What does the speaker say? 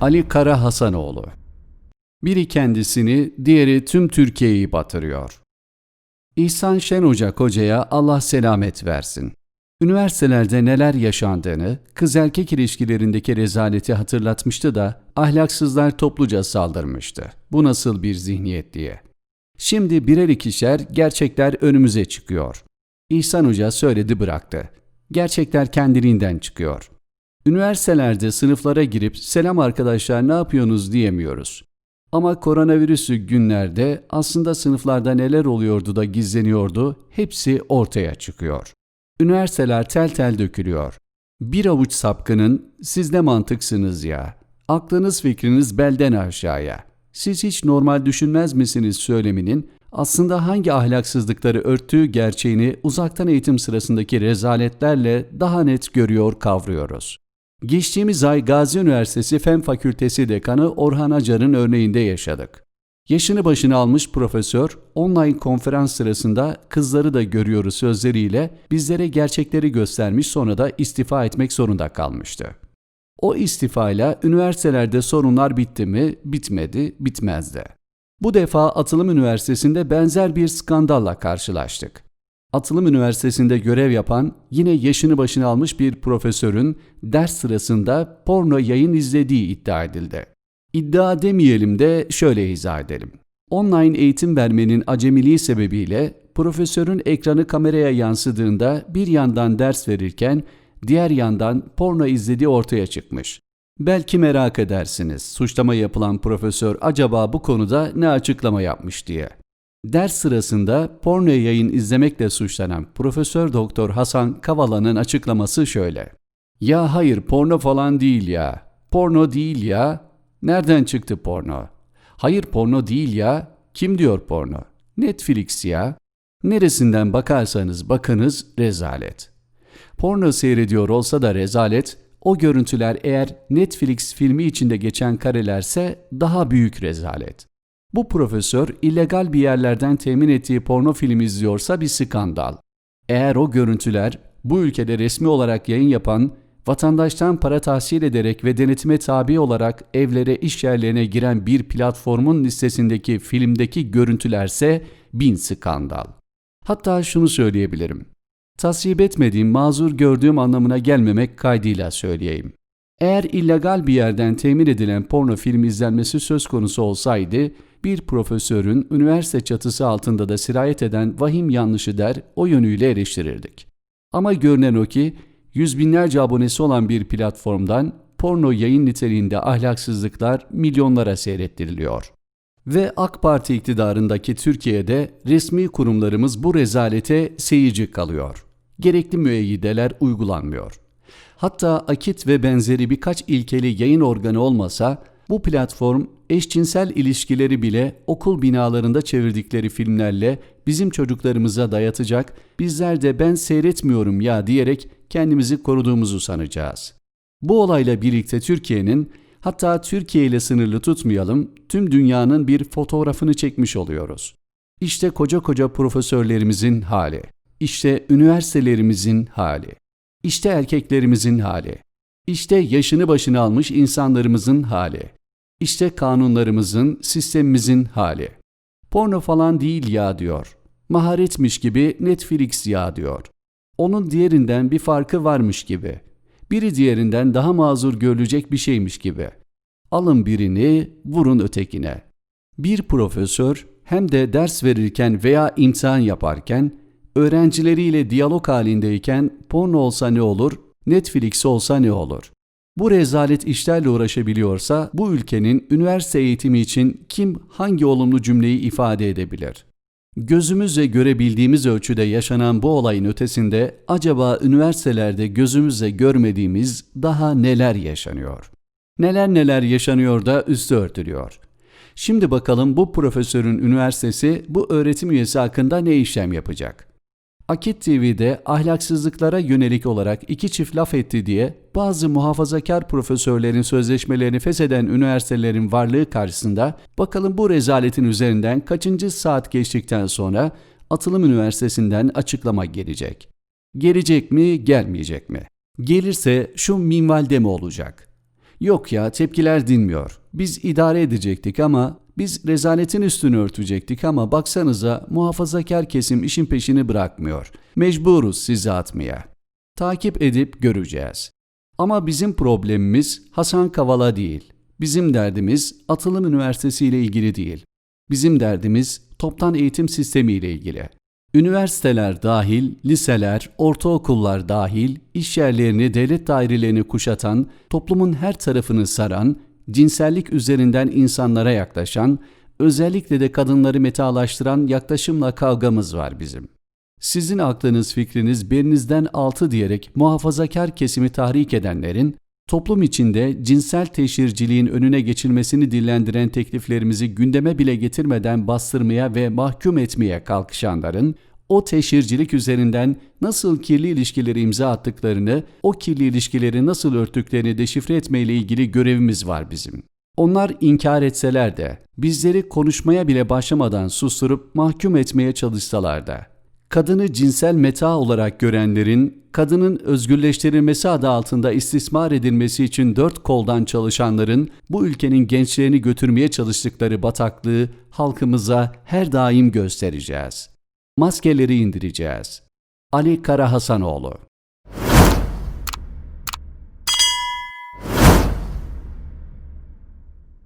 Ali Kara Hasanoğlu Biri kendisini, diğeri tüm Türkiye'yi batırıyor. İhsan Şen Ocak Hoca'ya Allah selamet versin. Üniversitelerde neler yaşandığını, kız erkek ilişkilerindeki rezaleti hatırlatmıştı da ahlaksızlar topluca saldırmıştı. Bu nasıl bir zihniyet diye. Şimdi birer ikişer gerçekler önümüze çıkıyor. İhsan Hoca söyledi bıraktı. Gerçekler kendiliğinden çıkıyor. Üniversitelerde sınıflara girip selam arkadaşlar ne yapıyorsunuz diyemiyoruz. Ama koronavirüsü günlerde aslında sınıflarda neler oluyordu da gizleniyordu hepsi ortaya çıkıyor. Üniversiteler tel tel dökülüyor. Bir avuç sapkının siz ne mantıksınız ya. Aklınız fikriniz belden aşağıya. Siz hiç normal düşünmez misiniz söyleminin aslında hangi ahlaksızlıkları örttüğü gerçeğini uzaktan eğitim sırasındaki rezaletlerle daha net görüyor kavruyoruz. Geçtiğimiz ay Gazi Üniversitesi Fen Fakültesi Dekanı Orhan Acar'ın örneğinde yaşadık. Yaşını başına almış profesör, online konferans sırasında kızları da görüyoruz sözleriyle bizlere gerçekleri göstermiş sonra da istifa etmek zorunda kalmıştı. O istifayla üniversitelerde sorunlar bitti mi? Bitmedi, bitmez de. Bu defa Atılım Üniversitesi'nde benzer bir skandalla karşılaştık. Atılım Üniversitesi'nde görev yapan yine yaşını başına almış bir profesörün ders sırasında porno yayın izlediği iddia edildi. İddia demeyelim de şöyle izah edelim. Online eğitim vermenin acemiliği sebebiyle profesörün ekranı kameraya yansıdığında bir yandan ders verirken diğer yandan porno izlediği ortaya çıkmış. Belki merak edersiniz suçlama yapılan profesör acaba bu konuda ne açıklama yapmış diye. Ders sırasında porno yayın izlemekle suçlanan Profesör Doktor Hasan Kavala'nın açıklaması şöyle. Ya hayır porno falan değil ya. Porno değil ya. Nereden çıktı porno? Hayır porno değil ya. Kim diyor porno? Netflix ya. Neresinden bakarsanız bakınız rezalet. Porno seyrediyor olsa da rezalet, o görüntüler eğer Netflix filmi içinde geçen karelerse daha büyük rezalet. Bu profesör illegal bir yerlerden temin ettiği porno film izliyorsa bir skandal. Eğer o görüntüler bu ülkede resmi olarak yayın yapan, vatandaştan para tahsil ederek ve denetime tabi olarak evlere iş yerlerine giren bir platformun listesindeki filmdeki görüntülerse bin skandal. Hatta şunu söyleyebilirim. Tasvip etmediğim, mazur gördüğüm anlamına gelmemek kaydıyla söyleyeyim. Eğer illegal bir yerden temin edilen porno film izlenmesi söz konusu olsaydı, bir profesörün üniversite çatısı altında da sirayet eden vahim yanlışı der, o yönüyle eleştirirdik. Ama görünen o ki, yüz binlerce abonesi olan bir platformdan porno yayın niteliğinde ahlaksızlıklar milyonlara seyrettiriliyor. Ve AK Parti iktidarındaki Türkiye'de resmi kurumlarımız bu rezalete seyirci kalıyor. Gerekli müeyyideler uygulanmıyor. Hatta Akit ve benzeri birkaç ilkeli yayın organı olmasa bu platform eşcinsel ilişkileri bile okul binalarında çevirdikleri filmlerle bizim çocuklarımıza dayatacak, bizler de ben seyretmiyorum ya diyerek kendimizi koruduğumuzu sanacağız. Bu olayla birlikte Türkiye'nin hatta Türkiye ile sınırlı tutmayalım, tüm dünyanın bir fotoğrafını çekmiş oluyoruz. İşte koca koca profesörlerimizin hali. İşte üniversitelerimizin hali. İşte erkeklerimizin hali. İşte yaşını başına almış insanlarımızın hali. İşte kanunlarımızın, sistemimizin hali. Porno falan değil ya diyor. Maharetmiş gibi Netflix ya diyor. Onun diğerinden bir farkı varmış gibi. Biri diğerinden daha mazur görülecek bir şeymiş gibi. Alın birini, vurun ötekine. Bir profesör hem de ders verirken veya imtihan yaparken, öğrencileriyle diyalog halindeyken porno olsa ne olur, Netflix olsa ne olur? Bu rezalet işlerle uğraşabiliyorsa bu ülkenin üniversite eğitimi için kim hangi olumlu cümleyi ifade edebilir? Gözümüzle görebildiğimiz ölçüde yaşanan bu olayın ötesinde acaba üniversitelerde gözümüzle görmediğimiz daha neler yaşanıyor? Neler neler yaşanıyor da üstü örtülüyor. Şimdi bakalım bu profesörün üniversitesi bu öğretim üyesi hakkında ne işlem yapacak? Akit TV'de ahlaksızlıklara yönelik olarak iki çift laf etti diye bazı muhafazakar profesörlerin sözleşmelerini fesheden üniversitelerin varlığı karşısında bakalım bu rezaletin üzerinden kaçıncı saat geçtikten sonra Atılım Üniversitesi'nden açıklama gelecek. Gelecek mi, gelmeyecek mi? Gelirse şu minvalde mi olacak? Yok ya tepkiler dinmiyor. Biz idare edecektik ama biz rezaletin üstünü örtecektik ama baksanıza muhafazakar kesim işin peşini bırakmıyor. Mecburuz sizi atmaya. Takip edip göreceğiz. Ama bizim problemimiz Hasan Kavala değil. Bizim derdimiz Atılım Üniversitesi ile ilgili değil. Bizim derdimiz toptan eğitim sistemi ile ilgili. Üniversiteler dahil, liseler, ortaokullar dahil, iş yerlerini, devlet dairelerini kuşatan, toplumun her tarafını saran, cinsellik üzerinden insanlara yaklaşan, özellikle de kadınları metalaştıran yaklaşımla kavgamız var bizim. Sizin aklınız fikriniz berinizden altı diyerek muhafazakar kesimi tahrik edenlerin, toplum içinde cinsel teşhirciliğin önüne geçilmesini dillendiren tekliflerimizi gündeme bile getirmeden bastırmaya ve mahkum etmeye kalkışanların, o teşhircilik üzerinden nasıl kirli ilişkileri imza attıklarını, o kirli ilişkileri nasıl örttüklerini deşifre etmeyle ilgili görevimiz var bizim. Onlar inkar etseler de, bizleri konuşmaya bile başlamadan susturup mahkum etmeye çalışsalar da, kadını cinsel meta olarak görenlerin, kadının özgürleştirilmesi adı altında istismar edilmesi için dört koldan çalışanların bu ülkenin gençlerini götürmeye çalıştıkları bataklığı halkımıza her daim göstereceğiz. Maskeleri indireceğiz. Ali Kara Hasanoğlu